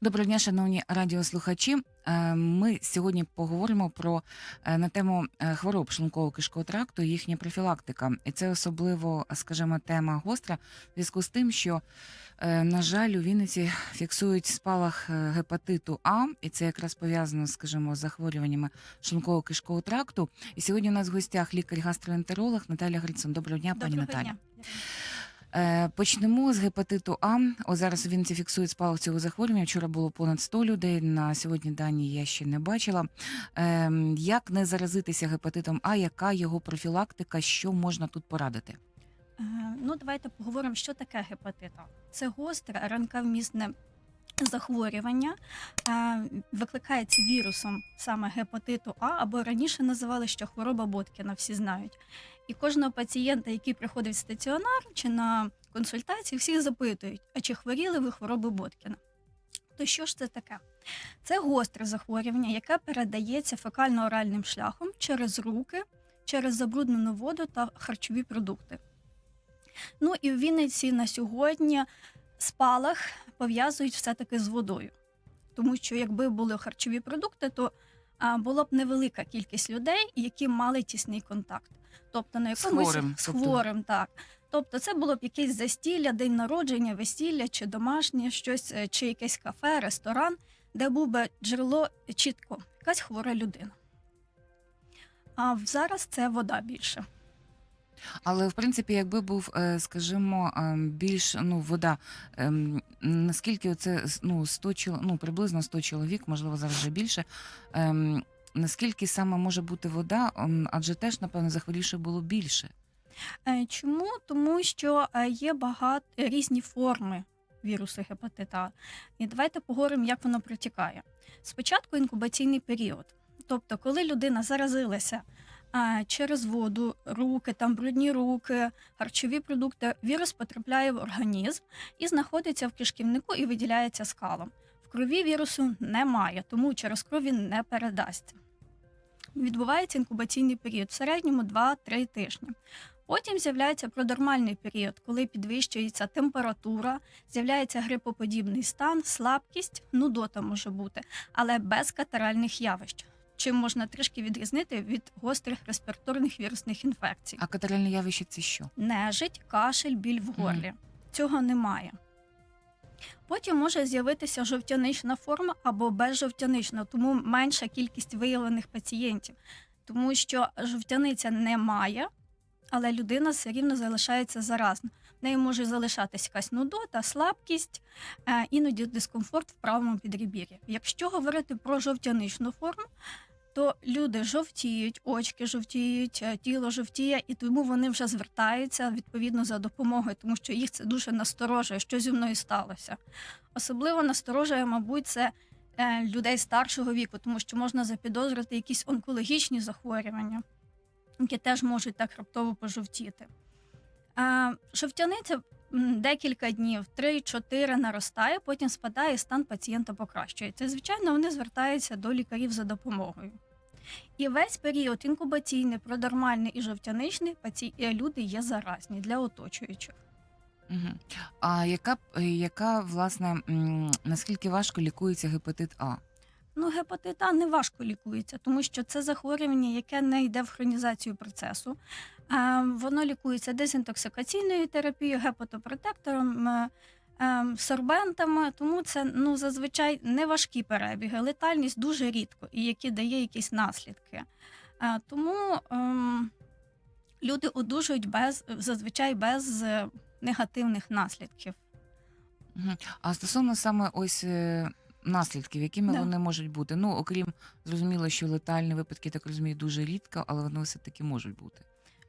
Доброго дня, шановні радіослухачі. Е, Ми сьогодні поговоримо про е, на тему е, хвороб шлунково-кишкового тракту, і їхня профілактика. І це особливо, скажімо, тема гостра в зв'язку з тим, що, на жаль, у Вінниці фіксують спалах гепатиту А, і це якраз пов'язано, скажімо, з захворюваннями шлунково-кишкового тракту. І сьогодні у нас в гостях лікар-гастроентеролог Наталя Грицун. Доброго дня, пані Доброго Наталя. дня. Е, Почнемо з гепатиту А. О, зараз у Вінниці фіксують спалах цього захворювання. Вчора було понад 100 людей. На сьогодні дані я ще не бачила. Е, Як не заразитися гепатитом А? Яка його профілактика? Що можна тут порадити? Е, Ну, давайте поговоримо, що таке гепатит А. Це гостре ранковмісне захворювання, е, викликається вірусом саме гепатиту А, або раніше називали ще хвороба Боткіна, всі знають. І кожного пацієнта, який приходить в стаціонар чи на консультації, всі запитують, а чи хворіли ви хворобою Боткіна? То що ж це таке? Це гостре захворювання, яке передається фекально-оральним шляхом через руки, через забруднену воду та харчові продукти. Ну і в Вінниці на сьогодні спалах пов'язують все-таки з водою. Тому що якби були харчові продукти, то а, була б невелика кількість людей, які мали тісний контакт. Тобто на З якомусь хворим, з тобто. хворим, так. Тобто це було б якесь застілля, день народження, весілля чи домашнє щось, е, чи якесь кафе, ресторан, де був би джерело чітко, якась хвора людина. А зараз це вода більше. Але в принципі, якби був, е, скажімо, е, більш ну вода, ем, наскільки це ну 100 чол... ну приблизно 100 чоловік, можливо, вже більше. ем, Наскільки саме може бути вода? Ем, Адже теж, напевно, захворівших було більше. Е, Чому? Тому що е, є багато різні форми вірусу гепатита. І давайте поговоримо, як воно протікає. Спочатку інкубаційний період. Тобто, коли людина заразилася через воду, руки, там брудні руки, харчові продукти, вірус потрапляє в організм і знаходиться в кишківнику і виділяється скалом. В крові вірусу немає, тому через кров він не передасться. Відбувається інкубаційний період в середньому 2-3 тижні. Потім з'являється продормальний період, коли підвищується температура, з'являється грипоподібний стан, слабкість, нудота може бути, але без катаральних явищ. Чим можна трішки відрізнити від гострих респіраторних вірусних інфекцій. А катаральне явище це що? Нежить, кашель, біль в горлі. Цього немає. Потім може з'явитися жовтянична форма або безжовтянична, тому менша кількість виявлених пацієнтів, тому що жовтяниця немає, але людина все рівно залишається заразна. В неї може залишатись якась нудота, слабкість, е, іноді дискомфорт в правому підребір'ї. Якщо говорити про жовтяничну форму, то люди жовтіють, очки жовтіють, е, тіло жовтіє, і тому вони вже звертаються відповідно за допомогою, тому що їх це дуже насторожує, що зі мною сталося. Особливо насторожує, мабуть, це е, людей старшого віку, тому що можна запідозрити якісь онкологічні захворювання, які теж можуть так раптово пожовтіти. Е, жовтяниця декілька днів, 3-4 наростає, потім спадає, і стан пацієнта покращується. Звичайно, вони звертаються до лікарів за допомогою. І весь період інкубаційний, продормальний і жовтяничний е, люди є заразні для оточуючих. Угу. А яка е, яка власне наскільки важко лікується гепатит А? Ну, гепатит А не важко лікується, тому що це захворювання, яке не йде в хронізацію процесу. Е, Воно лікується дезінтоксикаційною терапією, гепатопротектором, е, сорбентами, тому це ну, зазвичай не важкі перебіги, летальність дуже рідко і які дає якісь наслідки. Е, Тому ем, люди одужують без, зазвичай без е, негативних наслідків. А стосовно саме ось е, наслідків, якими Да. вони можуть бути? Ну, окрім зрозуміло, що летальні випадки, так розумію, дуже рідко, але вони все таки можуть бути.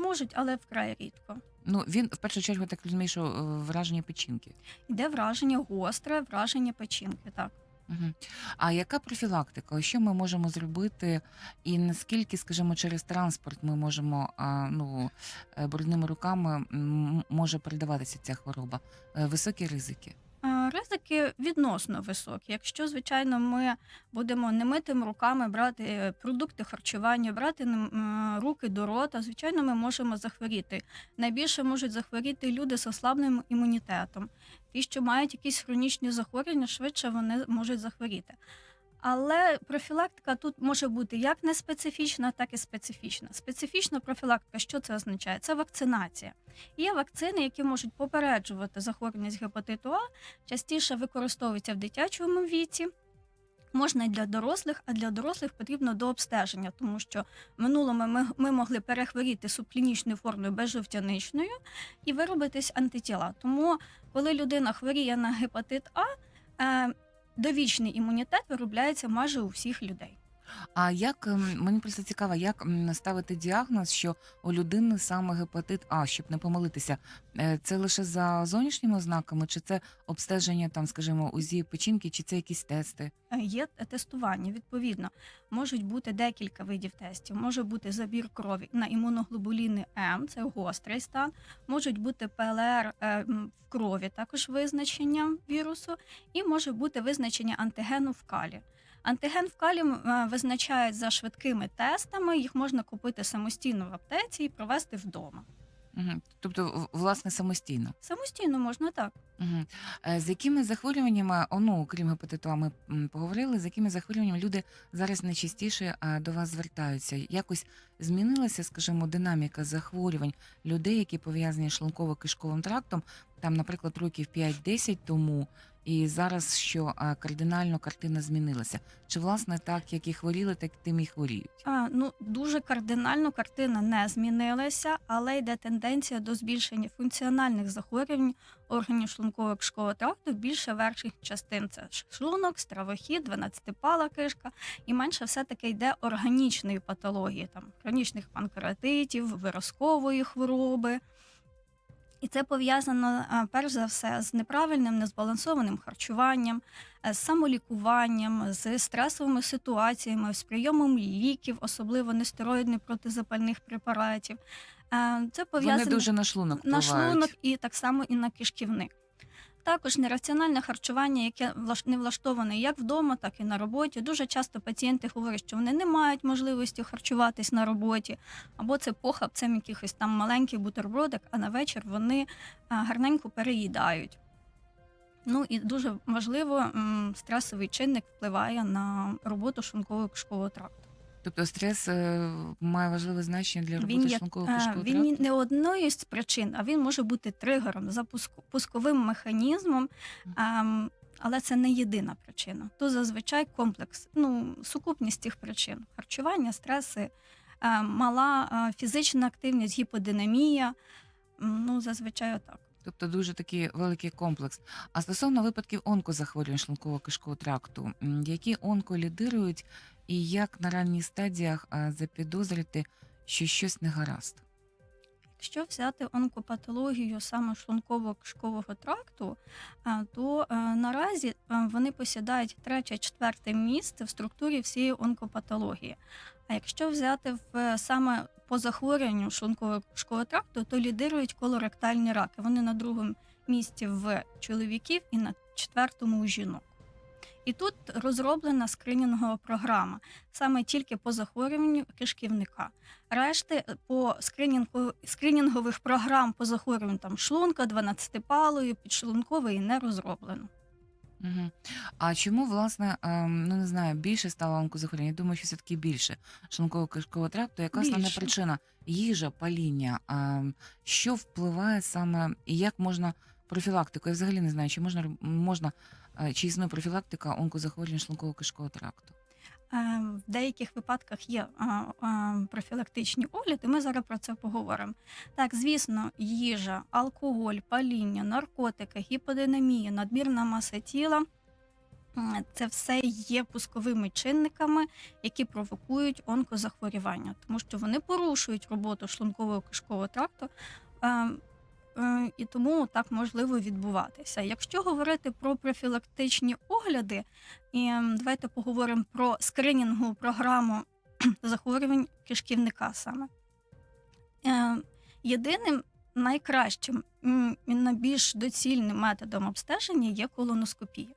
Можуть, але вкрай рідко. Ну він в першу чергу так розумію, що е, враження печінки. Йде враження гостре, враження печінки. Так. Угу. А яка профілактика? Що ми можемо зробити, і наскільки, скажімо, через транспорт ми можемо а, ну, е, брудними руками м, може передаватися ця хвороба? Е, Високі ризики. Е, Е, Ризики відносно високі. Якщо, звичайно, ми будемо немитими руками брати е, продукти харчування, брати м, руки до рота, звичайно, ми можемо захворіти. Найбільше можуть захворіти люди з ослабленим імунітетом. Ті, що мають якісь хронічні захворювання, швидше вони можуть захворіти. Але профілактика тут може бути як неспецифічна, так і специфічна. Специфічна профілактика, що це означає? Це вакцинація. Є вакцини, які можуть попереджувати захворюваність гепатиту А, частіше використовуються в дитячому віці. Можна і для дорослих, а для дорослих потрібно до обстеження, тому що в минулому ми, ми могли перехворіти субклінічною формою безжовтяничною і виробитись антитіла. Тому, коли людина хворіє на гепатит А, е, довічний імунітет виробляється майже у всіх людей. А як ем, мені просто цікаво, як ставити діагноз, що у людини саме гепатит А, щоб не помилитися, Е, це лише за зовнішніми ознаками, чи це обстеження там, скажімо, УЗІ печінки, чи це якісь тести? Е, Є тестування, відповідно, можуть бути декілька видів тестів. Може бути забір крові на імуноглобуліни М, це гострий стан. Можуть бути ПЛР е, в крові, також визначення вірусу, і може бути визначення антигену в калі. Антиген в калі е, визначають за швидкими тестами. Їх можна купити самостійно в аптеці і провести вдома. Угу. Тобто, власне, самостійно. Самостійно можна так. Угу. З якими захворюваннями, о, ну, крім гепатиту, А, ми поговорили, з якими захворюваннями люди зараз найчастіше до вас звертаються? Якось змінилася, скажімо, динаміка захворювань людей, які пов'язані з шлунково-кишковим трактом, там, наприклад, років 5-10 тому, і зараз що кардинально картина змінилася? Чи власне так, як і хворіли, так тим і хворіють? А, ну дуже кардинально картина не змінилася, але йде тенденція до збільшення функціональних захворювань органів шлунково кишкового тракту більше верхніх частин. Це шлунок, стравохід, 12-пала кишка, і менше все таки йде органічної патології, там хронічних панкреатитів, виразкової хвороби. І це пов'язано перш за все з неправильним, незбалансованим харчуванням, е, з самолікуванням, з стресовими ситуаціями, з прийомом ліків, особливо нестероїдних протизапальних препаратів. Це Це Вони дуже на шлунок на шлунок і так само і на кишківник. Також нераціональне харчування, яке не влаштоване як вдома, так і на роботі. Дуже часто пацієнти говорять, що вони не мають можливості харчуватись на роботі, або це похабцем якихось там маленький бутербродик, а на вечір вони гарненько переїдають. Ну і дуже важливо, стресовий чинник впливає на роботу шлунково кишкового тракту. Тобто стрес е, має важливе значення для роботи є шлунково-кишкового Е, тракту? Він не одною з причин, а він може бути тригером, запуск- пусковим механізмом, ем, але це не єдина причина. То зазвичай комплекс, ну, сукупність цих причин: харчування, стреси, е, мала е, фізична активність, гіподинамія. М, Ну, зазвичай отак. Тобто дуже такий великий комплекс. А стосовно випадків онкозахворювань шлунково-кишкового тракту, м, які онко лідирують і як на ранніх стадіях запідозрити, що щось не гаразд? Якщо взяти онкопатологію саме шлунково-кишкового тракту, е, то е, наразі е, вони посідають третє-четверте місце в структурі всієї онкопатології. А якщо взяти в е, саме по захворюванню шлунково-кишкового тракту, то лідирують колоректальні раки. Вони на другому місці в чоловіків і на четвертому у жінок. І тут розроблена скринінгова програма саме тільки по захворюванню кишківника. Решти е, по скринінгу, скринінгових програм по захворюванню там шлунка, 12-палої, підшлункової не розроблено. Угу. А чому, власне, ем, ну не знаю, більше стало онкозахворювань? Я думаю, що все-таки більше шлунково-кишкового тракту. Яка основна Більше. причина? Їжа, паління. ем, що впливає саме, і як можна профілактику? Я взагалі не знаю, чи можна, можна е, чи існує профілактика онкозахворювань шлунково-кишкового тракту? Е, В деяких випадках є профілактичні огляди. Ми зараз про це поговоримо. Так, звісно, їжа, алкоголь, паління, наркотики, гіподинамія, надмірна маса тіла. Це все є пусковими чинниками, які провокують онкозахворювання, тому що вони порушують роботу шлункового кишкового тракту. е, е, І тому так можливо відбуватися. Якщо говорити про профілактичні огляди, і давайте поговоримо про скринінгову програму захворювань кишківника саме. Е, Єдиним найкращим і найбільш доцільним методом обстеження є колоноскопія.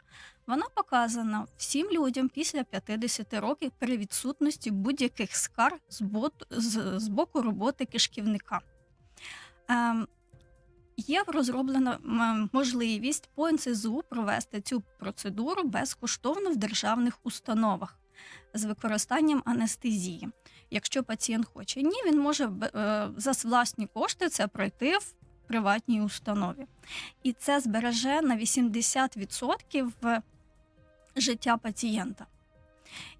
Вона показана всім людям після 50 років при відсутності будь-яких скар з, боку роботи кишківника. Є розроблена можливість по НСЗУ провести цю процедуру безкоштовно в державних установах з використанням анестезії. Якщо пацієнт хоче, ні, він може е, за власні кошти це пройти в приватній установі. І це збереже на 80% життя пацієнта.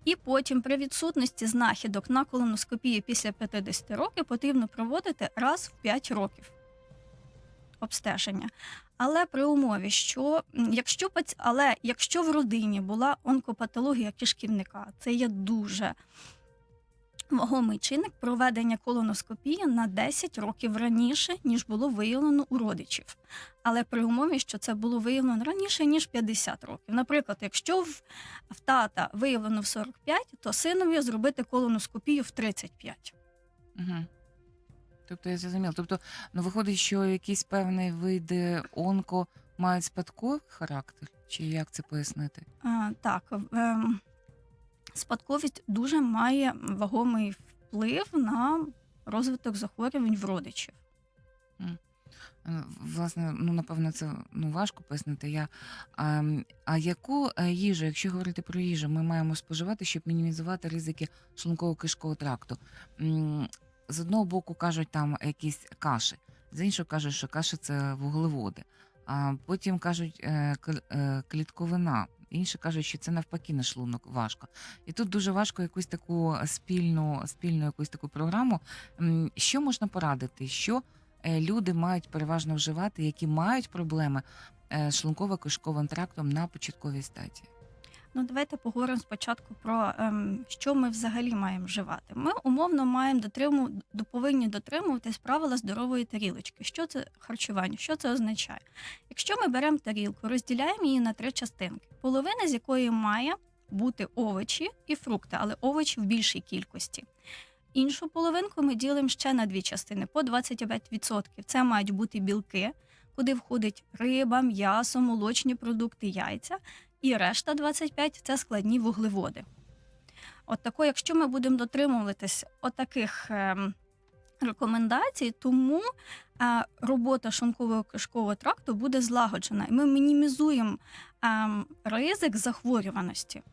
І потім при відсутності знахідок на колоноскопії після 50 років потрібно проводити раз в 5 років обстеження. Але при умові, що якщо але якщо в родині була онкопатологія кишківника, це є дуже вагомий чинник проведення колоноскопії на 10 років раніше, ніж було виявлено у родичів. Але при умові, що це було виявлено раніше, ніж 50 років. Наприклад, якщо в, в тата виявлено в 45, то синові зробити колоноскопію в 35. Угу. Тобто я зрозуміла. Тобто, ну виходить, що якісь певні види онко мають спадковий характер, чи як це пояснити? А, так, ем, спадковість дуже має вагомий вплив на розвиток захворювань в родичів. Е, Власне, ну напевно, це ну важко пояснити. Я а, а яку е, їжу, якщо говорити про їжу, ми маємо споживати, щоб мінімізувати ризики шлунково-кишкового тракту? З одного боку кажуть там якісь каші, з іншого кажуть, що каші це вуглеводи. А потім кажуть е, е, клітковина. Інші кажуть, що це навпаки на шлунок важко. І тут дуже важко якусь таку спільну, спільну якусь таку програму. Що можна порадити? Що е, люди мають переважно вживати, які мають проблеми з шлунково-кишковим трактом на початковій стадії. Ну, давайте поговоримо спочатку про ем, що ми взагалі маємо вживати. Ми умовно маємо дотриму, повинні дотримуватись правила здорової тарілочки. Що це харчування? Що це означає? Якщо ми беремо тарілку, розділяємо її на три частинки, половина з якої має бути овочі і фрукти, але овочі в більшій кількості. Іншу половинку ми ділимо ще на дві частини по 25%. Це мають бути білки, куди входить риба, м'ясо, молочні продукти, яйця. І решта 25 це складні вуглеводи. От тако, якщо ми будемо дотримуватись отаких ем, рекомендацій, тому е, робота шлункового кишкового тракту буде злагоджена, і ми мінімізуємо ем, ризик захворюваності.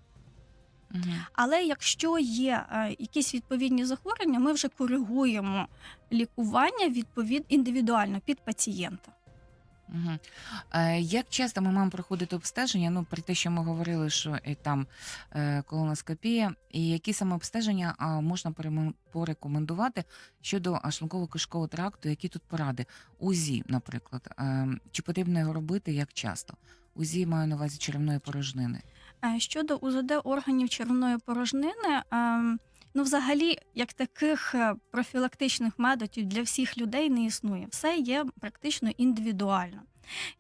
Угу. Але якщо є е, якісь відповідні захворювання, ми вже коригуємо лікування відповід індивідуально під пацієнта. Угу. Е, як часто ми маємо проходити обстеження? Ну, при те, що ми говорили, що і там е, колоноскопія, і які саме обстеження а, можна порекомендувати щодо шлунково-кишкового тракту, які тут поради? УЗІ, наприклад, е, чи потрібно його робити як часто? УЗІ маю на увазі черевної порожнини. Е, Щодо УЗД органів червоної порожнини, ем, ну взагалі, як таких е, профілактичних методів для всіх людей не існує. Все є практично індивідуально.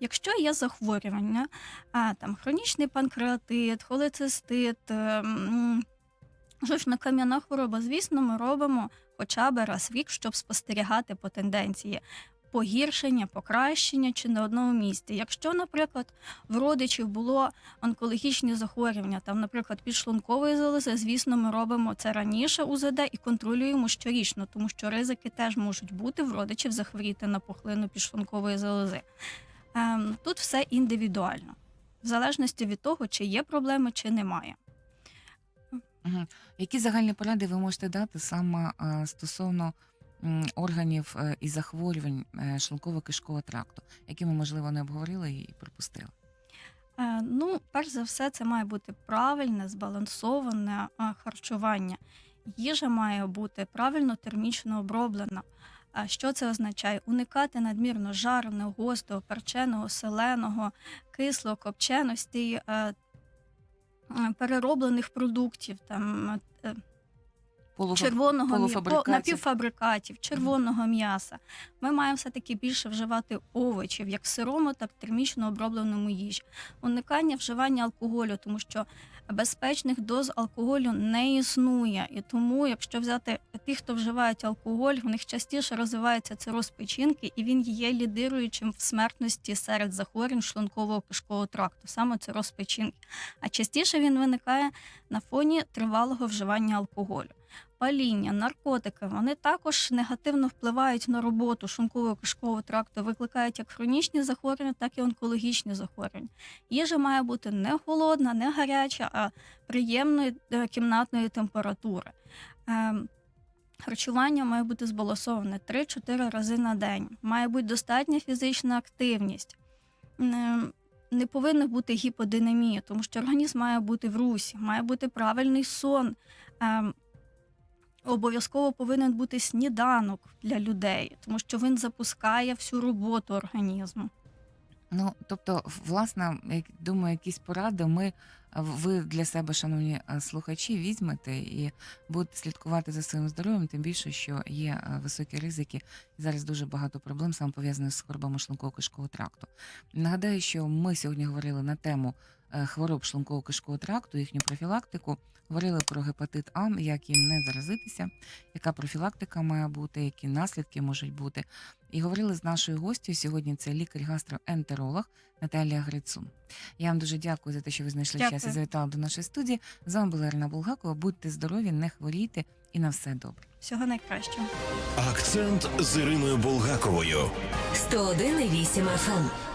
Якщо є захворювання, а, там хронічний панкреатит, холецистит, ем, жовчно-кам'яна хвороба, звісно, ми робимо хоча б раз в рік, щоб спостерігати по тенденції погіршення, покращення чи на одному місці. Якщо, наприклад, в родичів було онкологічні захворювання, там, наприклад, підшлункової залози, звісно, ми робимо це раніше УЗД і контролюємо щорічно, тому що ризики теж можуть бути в родичів захворіти на пухлину підшлункової залози. Ем, тут все індивідуально, в залежності від того, чи є проблеми, чи немає. Які загальні поради ви можете дати саме е, стосовно органів е, і захворювань е, шлунково-кишкового тракту, які ми, можливо, не обговорили і пропустили? Е, Ну, перш за все, це має бути правильне, збалансоване харчування. Їжа має бути правильно термічно оброблена. А що це означає? Уникати надмірно жареного, гостого, перченого, соленого, кислого, копченості, перероблених продуктів, там, полуфаб- червоного м'я- по- полуфабрикатів. напівфабрикатів, червоного м'яса. Ми маємо все-таки більше вживати овочів, як в сирому, так і термічно обробленому їжі. Уникання вживання алкоголю, тому що безпечних доз алкоголю не існує. І тому, якщо взяти тих, хто вживають алкоголь, в них частіше розвивається цироз печінки, і він є лідируючим в смертності серед захворювань шлункового кишкового тракту, саме цироз печінки. А частіше він виникає на фоні тривалого вживання алкоголю. Паління, наркотики вони також негативно впливають на роботу шлункового кишкового тракту, викликають як хронічні захворювання, так і онкологічні захворювання. Їжа має бути не холодна, не гаряча, а приємної е, кімнатної температури. Ем, Харчування має бути збалансоване 3-4 рази на день. Має бути достатня фізична активність. Ем, Не повинна бути гіподинамія, тому що організм має бути в русі, має бути правильний сон. Обов'язково повинен бути сніданок для людей, тому що він запускає всю роботу організму. Ну, тобто, власне, як думаю, якісь поради ми ви для себе, шановні е, слухачі, візьмете і будете слідкувати за своїм здоров'ям, тим більше, що є е, високі ризики. Зараз дуже багато проблем саме пов'язаних з хворобами шлунково кишкового тракту. Нагадаю, що ми сьогодні говорили на тему хвороб шлунково кишкового тракту, їхню профілактику. Говорили про гепатит А, як їм не заразитися, яка профілактика має бути, які наслідки можуть бути. І говорили з нашою гостю сьогодні. Це лікар-гастроентеролог Наталія Грицун. Я вам дуже дякую за те, що ви знайшли час і Дякую. завітали до нашої студії. З вами була Ірина Булгакова. Будьте здорові, не хворійте і на все добре. Всього найкращого. Акцент з Іриною Булгаковою. 101,8 FM.